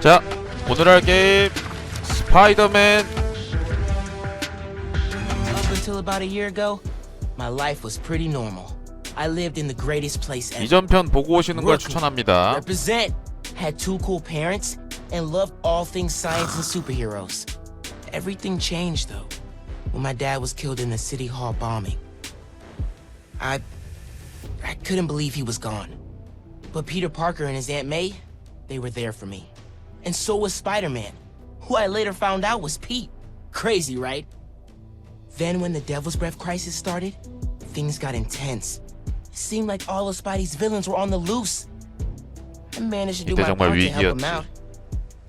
자, 오늘 할 게임 스파이더맨 Up until about a year ago, my life was pretty normal. I lived in the greatest place ever. 이전 편 보고 오시는 걸 추천합니다. Represent. Had two cool parents and loved all things science and superheroes. Everything changed though when my dad was killed in the city hall bombing. I I couldn't believe he was gone. But Peter Parker and his Aunt May, they were there for me. and so was Spider-Man, who I later found out was Pete. Crazy, right? Then when the Devil's Breath crisis started, things got intense. It seemed like all of Spidey's villains were on the loose. I managed to do my part to help him out.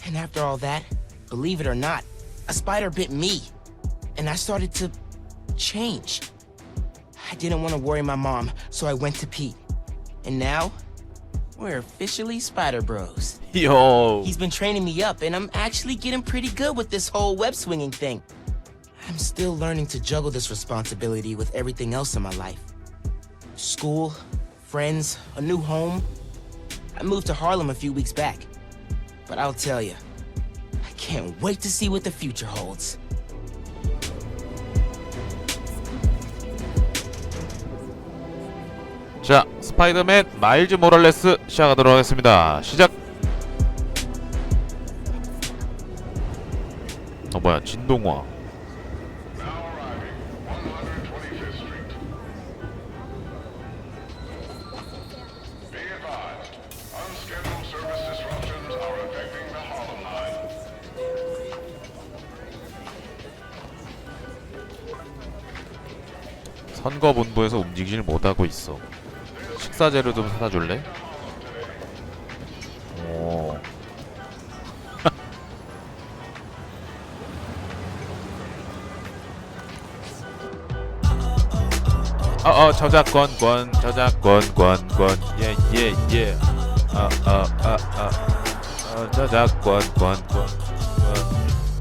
And after all that, believe it or not, a spider bit me. And I started to change. I didn't want to worry my mom, so I went to Pete. And now, we're officially Spider Bros. Yo. He's been training me up, and I'm actually getting pretty good with this whole web swinging thing. I'm still learning to juggle this responsibility with everything else in my life school, friends, a new home. I moved to Harlem a few weeks back. But I'll tell you, I can't wait to see what the future holds. 자, 스파이더맨 마일즈 모랄레스 시작하도록 하겠습니다. 시작. 어 뭐야 진동화. Be advised, unscheduled service disruptions are affecting the Harlem line. 선거 본부에서 움직이질 못하고 있어. 식사 재료 좀 사다 줄래? 오. 어어 저작권 권 저작권 권권 예예 예 어어어어 어 저작권 권권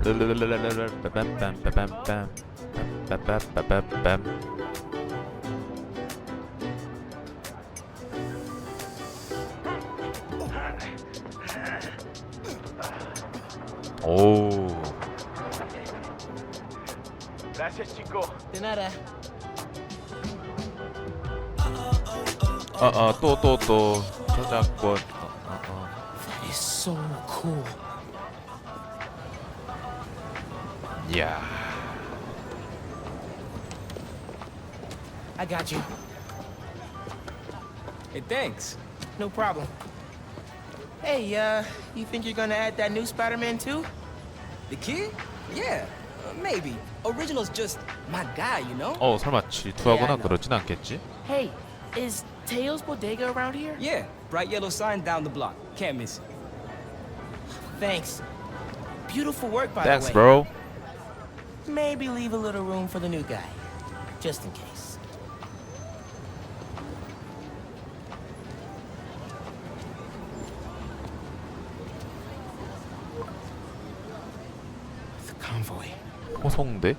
빰빰빰빰빰 빰빰빰빰빰 오 De nada. 어어 또 또 또 저작권 어, 어, That is so cool. 어. 이야 I got you. Hey, thanks. No problem. Hey, uh, you think you're gonna add that new Spider-Man too? The kid? Yeah, uh, maybe. Original's just my guy, you know? 어 설마 질투하거나 야, 너. 그러진 않겠지? Hey, is Teo's Bodega around here? Yeah, bright yellow sign down the block. Can't miss it. Thanks. Beautiful work, by Thanks the way. bro Maybe leave a little room for the new guy, just in case. 송대?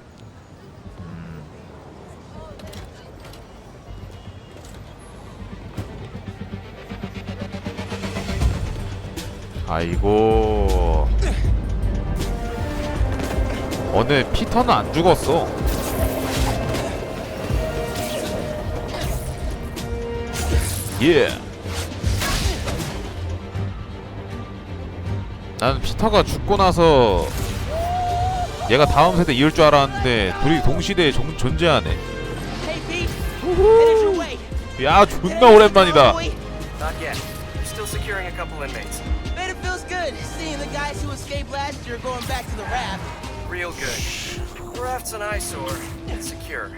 아이고. 어느 피터는 안 죽었어. 예. 나는 피터가 죽고 나서 얘가 다음 세대 이을 줄 알았는데 둘이 동시대에 종- 존재하네. Way. 야 존나 오랜만이다. Not yet. Still securing a couple inmates. Bet it feels good seeing the guys who escaped last year going back to the raft. Real good. The raft's an eyesore. It's secure.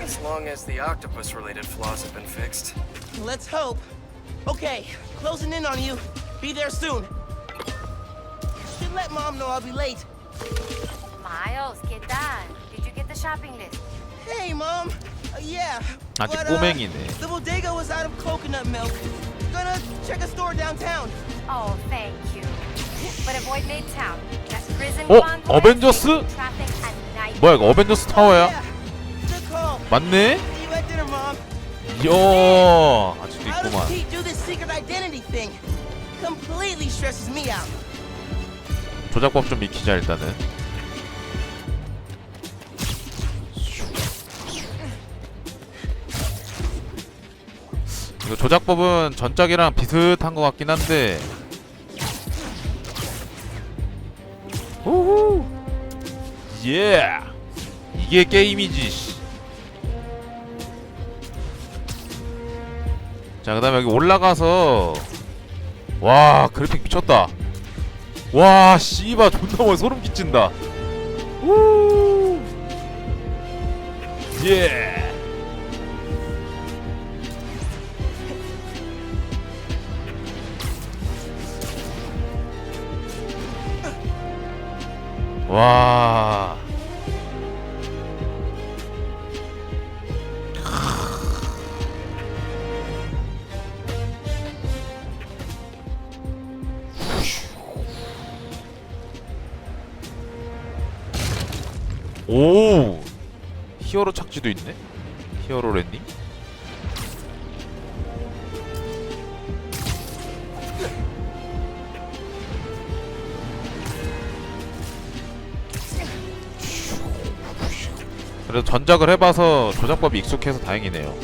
As long as the octopus-related flaws have been fixed. Let's hope. Okay, closing in on you. Be there soon. Should let mom know I'll be late. Miles, ¿qué tal? Did you get the shopping list? Hey, mom. Uh, yeah. 아직 but, uh, 꼬맹이네. the bodega was out of coconut milk. Gonna check a store downtown. Oh, thank you. But avoid Midtown. That's prison 어? convoy, 어벤져스? traffic and night. 뭐야 이거 어벤져스 타워야? Yeah. Good call. 맞네? See you at dinner, mom. 이야 아직도 How does 있구만. Pete do this secret identity thing? Completely stresses me out. 조작법 좀 익히자 일단은 이거 조작법은 전작이랑 비슷한 것 같긴 한데. 우후. 예 이게 게임이지 씨. 자 그 다음에 여기 올라가서. 와 그래픽 미쳤다. 와 씨바 존나 멀 소름 끼친다. 우 예. 와. 오. 히어로 착지도 있네? 히어로 랜님 그래도 전작을 해봐서 조작법이 익숙해서 다행이네요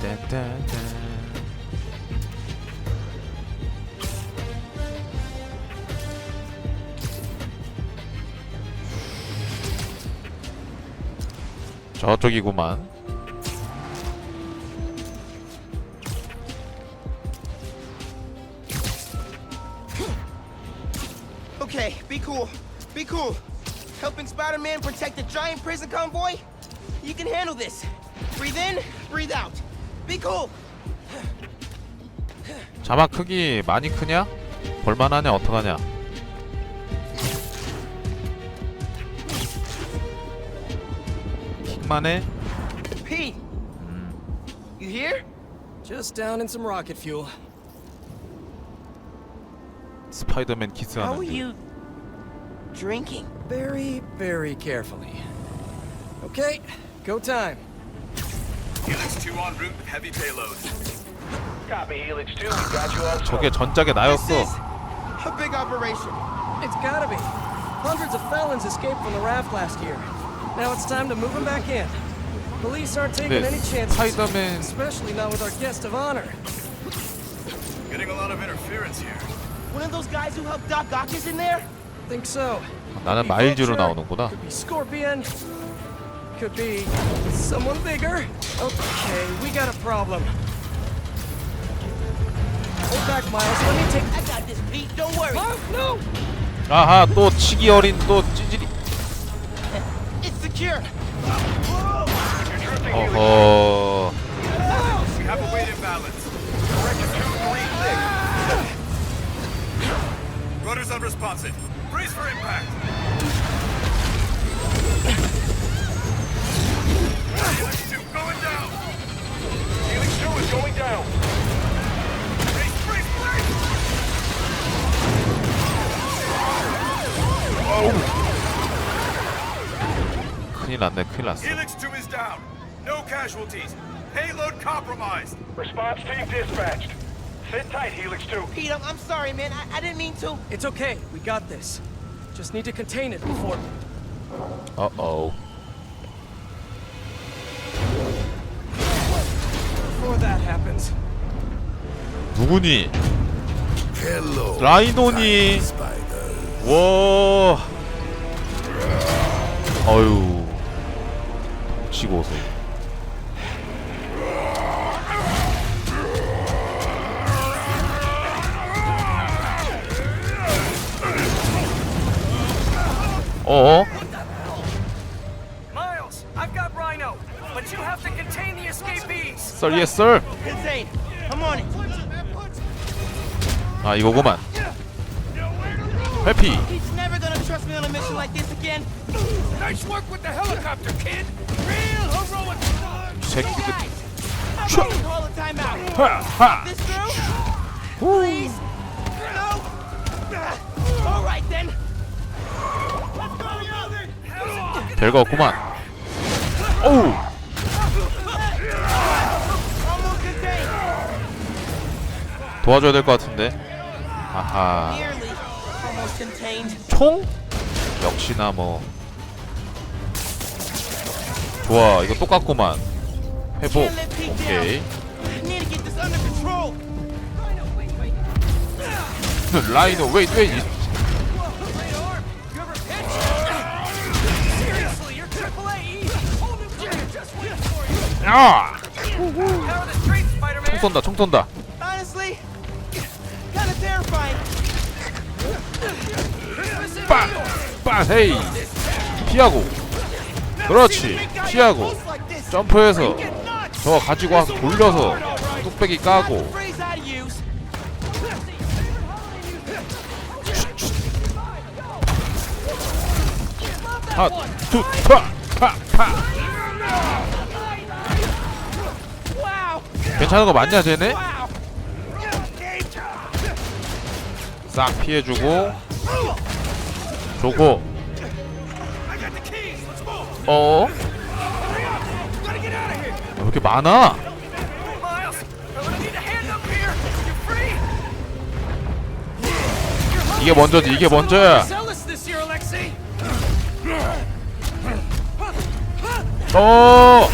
딴딴딴딴. 저쪽이구만. Handle this. Breathe in, breathe out. Be cool. 자막 크기 많이 크냐? 볼만하냐? 어떡하냐? 킥만해? Pete. You here? Just down in some rocket fuel. 스파이더맨 How are 키스하는 you drinking? Very, very carefully. Okay, go time. Helix 2 en route with heavy payload. Copy, Helix 2. We got you all 저게 전작에 This 나였어 is a big operation. It's gotta be. Hundreds of felons escaped from the raft last year. Now it's time to move them back in. Police aren't taking 근데 any chances. 스파이더맨 Especially not with our guest of honor. Getting a lot of interference here. One of those guys who helped Doc Ock is in there? Think so. 나는 Be 마일즈로 Vulture, 나오는구나 Could be Scorpion. Could be someone bigger. Okay, we got a problem. Hold back, Miles. Let me take. I got this, Pete. Don't worry. Oh, no! 아하 또 치기 어린 또 찌질이 It's secure. You're drifting, Helix. 어허 We have a weight imbalance. Correction 236. Rudder's unresponsive. Brace for impact. Helix 2 going down. Helix 2 is going down. Brace, brace, brace. 큰일 났네 큰일 났어 Helix 2 is down. No casualties. Payload compromised. Response team dispatched. Sit tight, Helix 2. Pete, I'm, I'm sorry, man. I, I didn't mean to. It's okay. We got this. Just need to contain it before. 어 누구니? 라이노니? 와. 어유. 치고 오세요. 어? Miles, Sir, yes, sir. 아 이거구만. 해피. He's never gonna trust me on a mission like this again. Nice work with the helicopter, kid. Real heroic. 새끼들. Guys, I'm ready to call a timeout. 하 하. This through? Please? No? Ah, All right then. Let's go, Yogi! 별거 없구만. 어우. 도와줘야 될 것 같은데. 아하. 총? 역시나 뭐. 좋아, 이거 똑같구만. 회복. 오케이. 라이너, 웨이, 웨이. 야! 총 쏜다, 총 쏜다. 빠! 빠! 헤이! 피하고. 그렇지. 피하고. 점프해서 저거 가지고 와서 돌려서 뚝배기 까고. Phrase I use. 하, 투, 파! 파! 파! Wow. 괜찮은 거 맞냐, 쟤네? Wow. 싹 피해주고. 좋고. 어? 왜 이렇게 많아? 이게 먼저지, 이게 먼저야. 어!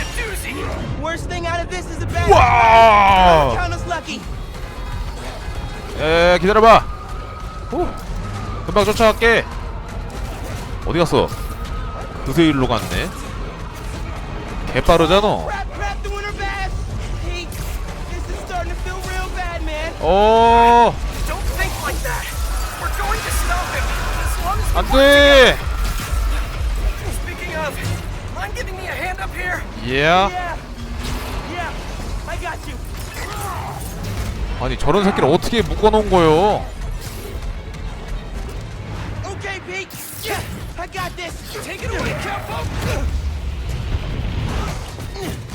Worst thing out of this is a bad. 와. Count us lucky. 에 기다려봐. 후. 금방 쫓아갈게. 어디 갔어? 그새 일로 갔네. 개 빠르잖아. 어, Don't think like that! We're going to stop him! As long as we 안 work 돼. together. 아니 저런 새끼를 어떻게 묶어놓은 거요?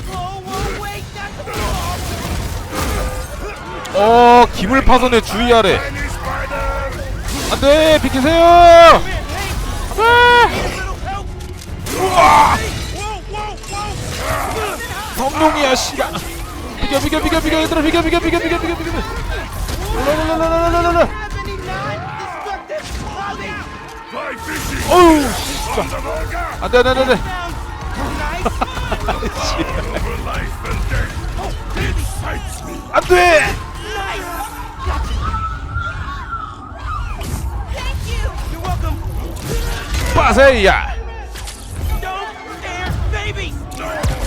Oh. 어, 기물 파손에 주의하래. 안돼, 비키세요. 아, whoa. 성룡이야, 씨가. 비켜, 비켜, 비켜, 비켜, 얘들아, 비켜, 비켜. 랄랄랄랄랄랄랄라. Have any non-destructive qualities? 어우, 진짜. 안돼, 안돼, 안돼. 안돼. 빠세야.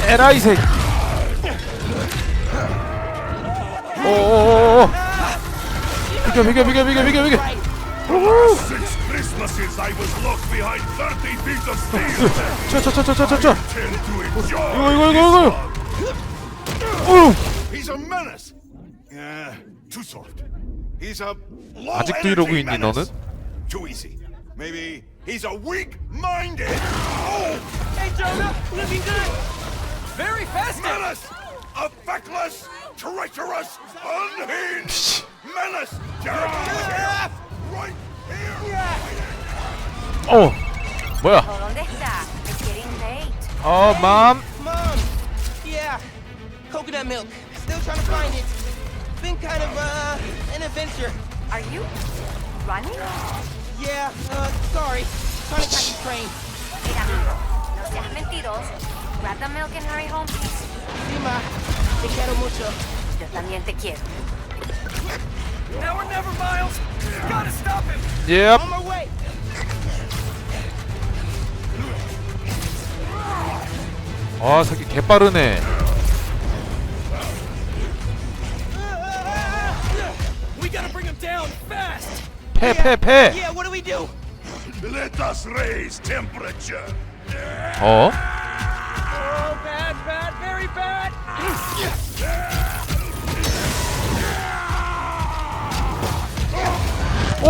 에라이 새끼. 오오오오. 비켜, 비켜, 비켜, 비켜, 비켜, 비켜. Six Christmases I was locked behind 30 feet of steel. 쳐, 쳐, 쳐, 쳐, 쳐, 쳐, 쳐. Tend to enjoy. 이거, 이거, 이거, 이거. 어우. He's a menace. Yeah, too soft. He's a low 아직도 이러고 있니, menace. Too easy. Maybe he's a weak-minded. Oh, Hey, Jonah, looking good. Very festive. menace! A feckless, treacherous, unhinged menace! Jared, right here. 어. 뭐야? ¿Dónde está? It's getting late. 어, 맘. Mom. Yeah. Coconut milk. Still trying to find it. Been kind of uh an adventure. Are you running? Yeah. Uh, sorry. Trying to catch a train. Mira, no seas mentiroso. Grab the milk and hurry home, please. Sí, ma. Te quiero mucho. Yo también te quiero. Now or never, Miles! You gotta stop him! 예. On my way. 아, 새끼 개 빠르네. 패, 패, 패. Yeah, what do we do? Let us raise temperature. 어? Oh, bad, bad, very bad. 오!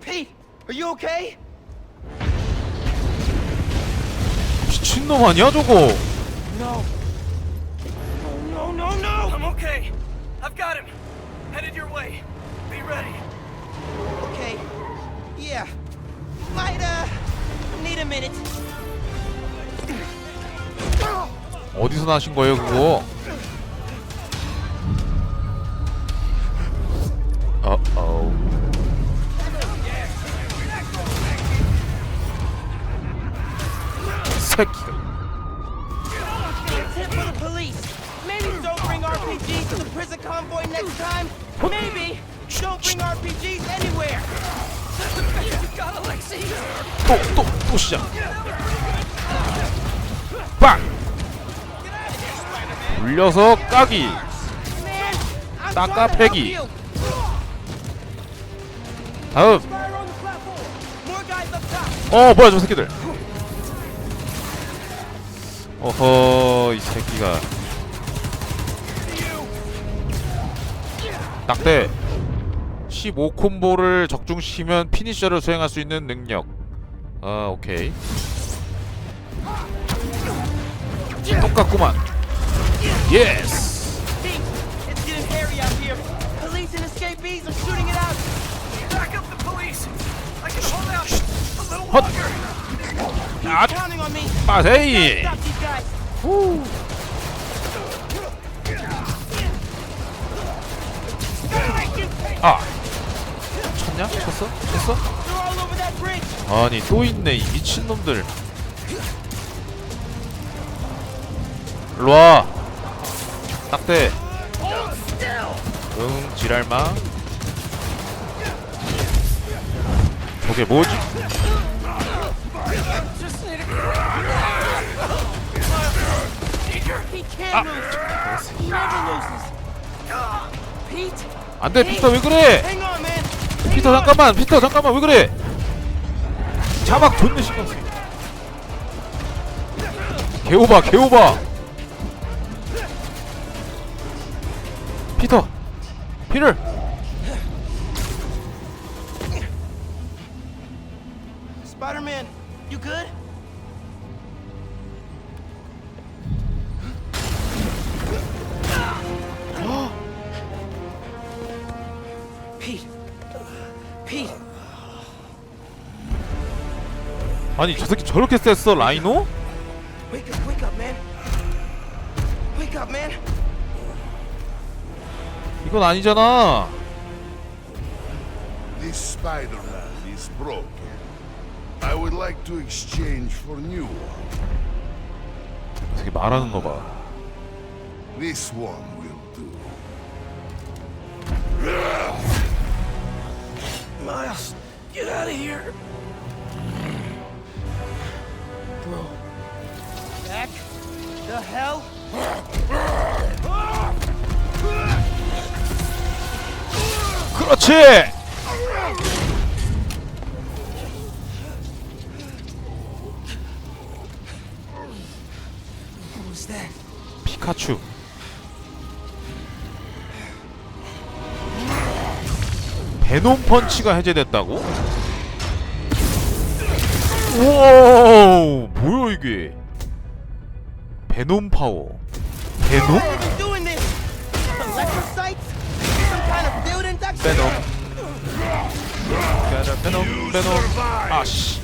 Pete, are you okay? 미친놈 아니야 저거? No. No, no, no! I'm okay. I've got him. Headed your way. Be ready. Okay. Yeah. Might, 어디서 나신 거예요 그거? 어 어. 새끼가. Tip for the police. Maybe don't bring RPGs to the prison convoy next time. Maybe don't bring RPGs anywhere. Alexei. 또또 또 시작. 빵. 불려서 까기. Peggy. you. 다음. 어 뭐야 저 새끼들. 어허 이 새끼가. 낙대. 15 콤보를 적중시키면 피니셔를 수행할 수 있는 능력. 아 오케이. 똑같구만. 예스. 헛. 아. 빠세이. Guys. 아. 쳤냐? 쳤어? 쳤어? 아니 또 있네 이 미친놈들 일로와 딱대 응 지랄마 저게 뭐지? Pete, 안돼 피터 왜 그래. 피터 잠깐만 피터 잠깐만 왜 그래? 자막 존내 신경 쓰 개오바 개오바. 피터 피를 아니 저 새끼 저렇게 셌어 라이노? Wake up, wake up, man. Wake up, man. 이건 아니잖아 This Spider-Man is broken. I would like to exchange for new one. 저 새끼 말하는 거 봐 This one will do. Miles, get out of here. Back? The hell? 그렇지? 피카츄 베놈 펀치가 해제됐다고? 우와 뭐야 이게 베놈 파워 베놈? 베놈 베놈 베놈 아씨.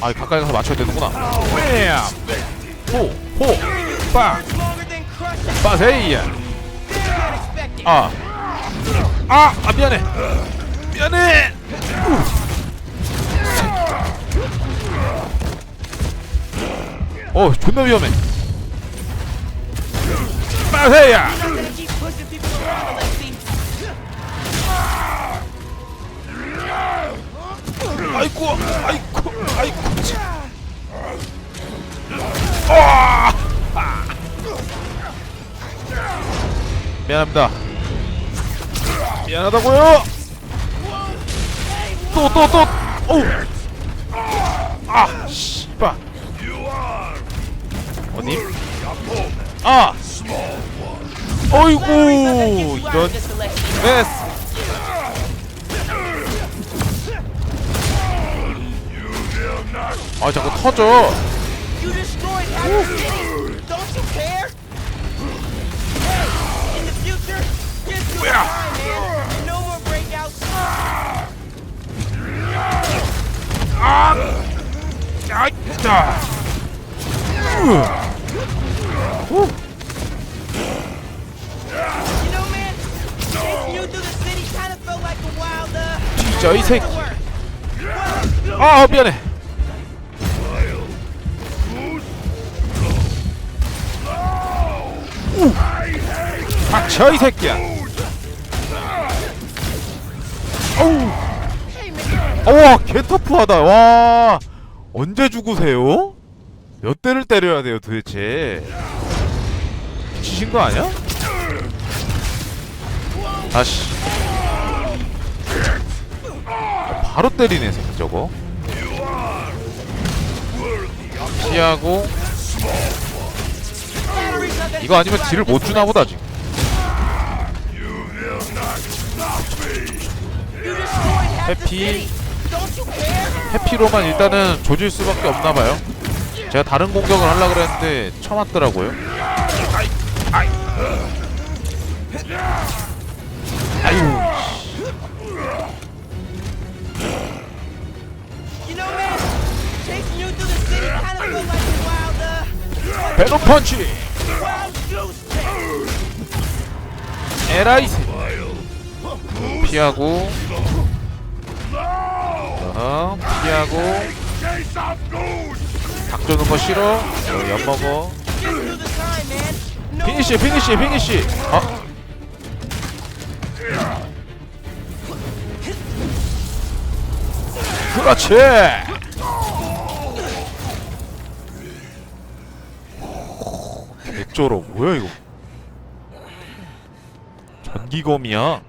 아 가까이 가서 맞춰야 되는구나 뺨호호빵 Longer than crushing. 빠세이야 Can't expect it. 아. 아, 아 미안해. 미안해. 어, 존나 위험해. 빠세야. 아이고, 아이고, 아이고. 참. 아! 아. 미안합니다. 미안하다고요. 또 또 또. 오. 아 씨 발. 어디? 아. 어이구 이런 메스. 아 자꾸 터져. Breakouts. 아, uh... 진짜 이 새끼. 아 미안해. 우. 닥쳐 이 새끼야. 어우. 어와 개 터프하다. 와 언제 죽으세요? 몇 대를 때려야 돼요 도대체? 미치신 거 아니야? 다시. 바로 때리네 새끼 저거 피하고 이거 아니면 딜을 못 주나 보다 지금 해피? 해피로만 일단은 조질 수밖에 없나 봐요 제가 다른 공격을 하려고 그랬는데 쳐맞더라고요 아유 uh... 배너 펀치. 에라이 새 피하고 피하고 닭 조는 거 싫어? 어, 엿 먹어. 피니시 피니시 피니시 어? 그렇지. 개쩔어 뭐야 이거? 전기검이야.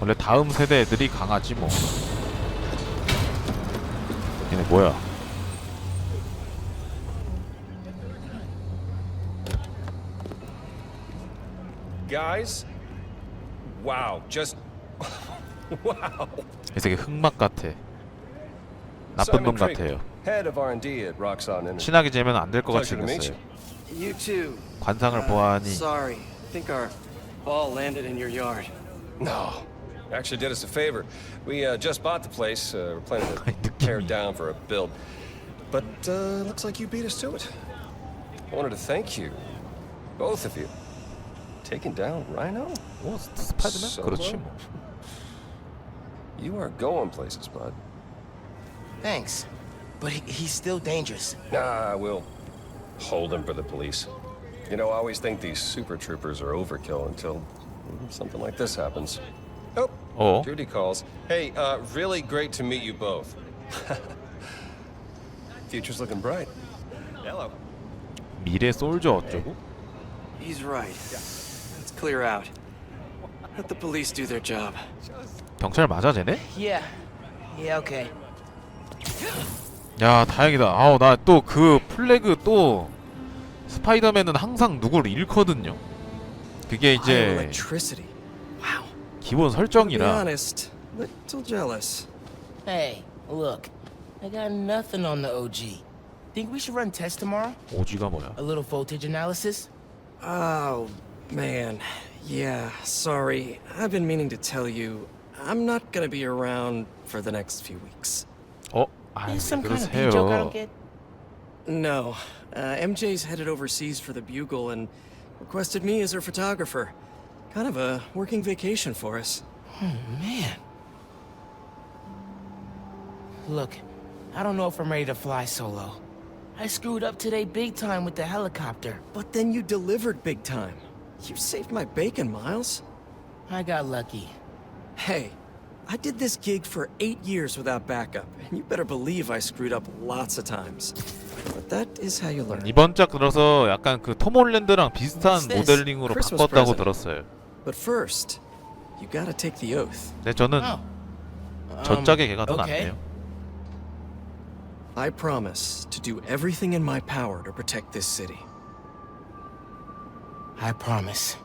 원래 다음 세대 애들이 강하지 뭐 얘네 뭐야 Guys? Wow, just. wow. 이 새끼 흑막 같아 나쁜 놈 같아요. 친하게 지내면 안 될 것 같이 생겼어요. 관상을 Uh, 보아하니 Sorry. Think our ball landed in your yard. No. Actually did us a favor. We uh, just bought the place. Uh, we're planning to tear it down for a build. But uh, looks like you beat us to it. I wanted to thank you. Both of you. Taking down Rhino? 뭐 스파이더맨? Solo? 그렇지 뭐 You are going places, bud. Thanks. But he, he's still dangerous. Nah, we'll hold him for the police. You know, I always think these super troopers are overkill until mm, something like this happens. Oh, 어? Judy calls. Hey, uh, really great to meet you both. Future's looking bright. Hello. 미래 솔저 어쩌고? He's right. Let's clear out. Let the police do their job. 경찰 맞아 쟤네? Yeah. Yeah, okay. 야 다행이다 아우 나 또 그 플래그 또 스파이더맨은 항상 누구를 잃거든요 그게 이제 Electricity. Wow. 기본 To be 설정이라 honest, little jealous. Hey, look. I got nothing on the OG. Think we should run tests tomorrow? 오지가 뭐야 A little voltage analysis? Oh, man. Yeah, sorry. I've been meaning to tell you. I'm not gonna be around for the next few weeks. 어? 아 Is some kind of pee joke I don't get? No. Uh, MJ's headed overseas for the Bugle and requested me as her photographer. Kind of a working vacation for us. Man. Look, I don't know if I'm ready to fly solo. I screwed up today big time with the helicopter. But then you delivered big time. You saved my bacon, Miles. I got lucky. Hey, I did this gig for eight years without backup, and you better believe I screwed up lots of times. But that is how you learn. 이번 작 들어서 약간 그 톰홀랜드랑 비슷한 What's this? 모델링으로 Christmas 바꿨다고 present. 들었어요. But first, you gotta take the oath. 근데 저는 Oh. 저 Um, 짝의 개가 더 okay. 낫네요. I promise to do everything in my power to protect this city. I promise.